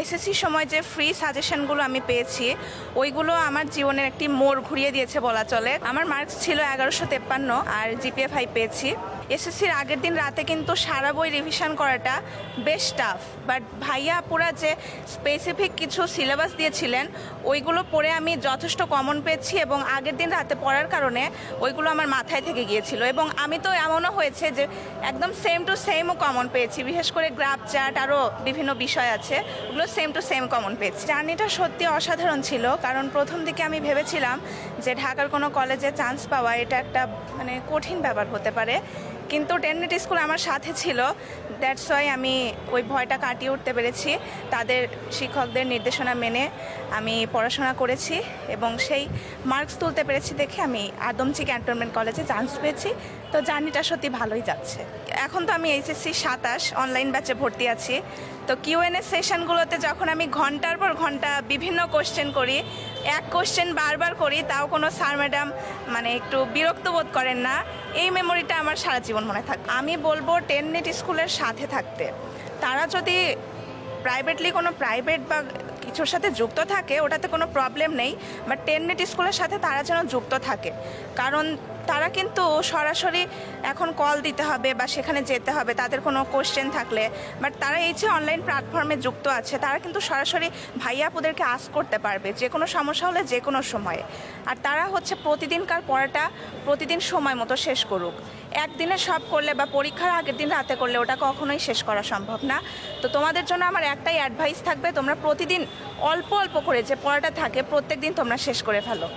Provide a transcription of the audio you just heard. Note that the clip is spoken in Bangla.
এসএসসি সময় যে ফ্রি সাজেশনগুলো আমি পেয়েছি, ওইগুলো আমার জীবনের একটি মোড় ঘুরিয়ে দিয়েছে বলা চলে। আমার মার্কস ছিল এগারোশো তেপ্পান্ন আর জিপিএ ফাইভ পেয়েছি। এসএসসির আগের দিন রাতে কিন্তু সারা বই রিভিশন করাটা বেশ টাফ বাট ভাইয়া পুরা যে স্পেসিফিক কিছু সিলেবাস দিয়েছিলেন, ওইগুলো পড়ে আমি যথেষ্ট কমন পেয়েছি এবং আগের দিন রাতে পড়ার কারণে ওইগুলো আমার মাথায় থেকে গিয়েছিল। এবং আমি তো এমনও হয়েছে যে একদম সেম টু সেমও কমন পেয়েছি। বিশেষ করে গ্রাফ চার্ট আরও বিভিন্ন বিষয় আছে, ওগুলো সেম টু সেম কমন পেয়েছি। জার্নিটা সত্যি অসাধারণ ছিল, কারণ প্রথম দিকে আমি ভেবেছিলাম যে ঢাকার কোনো কলেজে চান্স পাওয়া এটা একটা মানে কঠিন ব্যাপার হতে পারে। কিন্তু টেননেট স্কুল আমার সাথে ছিল। দ্যাটস ওয়াই আমি ওই ভয়টা কাটিয়ে উঠতে পেরেছি। তাদের শিক্ষকদের নির্দেশনা মেনে আমি পড়াশোনা করেছি এবং সেই মার্কস তুলতে পেরেছি দেখে আমি আদমচি ক্যান্টনমেন্ট কলেজে চান্স পেয়েছি। তো জার্নিটা সত্যি ভালোই যাচ্ছে। এখন তো আমি এইচএসসি সাতাশ অনলাইন ব্যাচে ভর্তি আছি। তো কিউএনএ সেশনগুলোতে যখন আমি ঘণ্টার পর ঘণ্টা বিভিন্ন কোশ্চেন করি, এক কোশ্চেন বারবার করি, তাও কোনো স্যার ম্যাডাম মানে একটু বিরক্ত বোধ করেন না। এই মেমোরিটা আমার সারা জীবন মনে থাক, আমি বলব টেন নেট স্কুলের সাথে থাকতে। তারা যদি প্রাইভেটলি কোনো প্রাইভেট বা কিছুর সাথে যুক্ত থাকে, ওটাতে কোনো প্রবলেম নেই বাট টেন নেট স্কুলের সাথে তারা যেন যুক্ত থাকে। কারণ তারা কিন্তু সরাসরি এখন কল দিতে হবে বা সেখানে যেতে হবে, তাদের কোনো কোশ্চেন থাকলে। বাট তারা এই যে অনলাইন প্ল্যাটফর্মে যুক্ত আছে, তারা কিন্তু সরাসরি ভাইয়াপুদেরকে আস করতে পারবে, যে কোনো সমস্যা হলে যে কোনো সময়ে। আর তারা হচ্ছে প্রতিদিনকার পড়াটা প্রতিদিন সময় মতো শেষ করুক। একদিনে সব করলে বা পরীক্ষার আগের দিন রাতে করলে ওটা কখনোই শেষ করা সম্ভব না। তো তোমাদের জন্য আমার একটাই অ্যাডভাইস থাকবে, তোমরা প্রতিদিন অল্প অল্প করে যে পড়াটা থাকে প্রত্যেক দিন তোমরা শেষ করে ফেলো।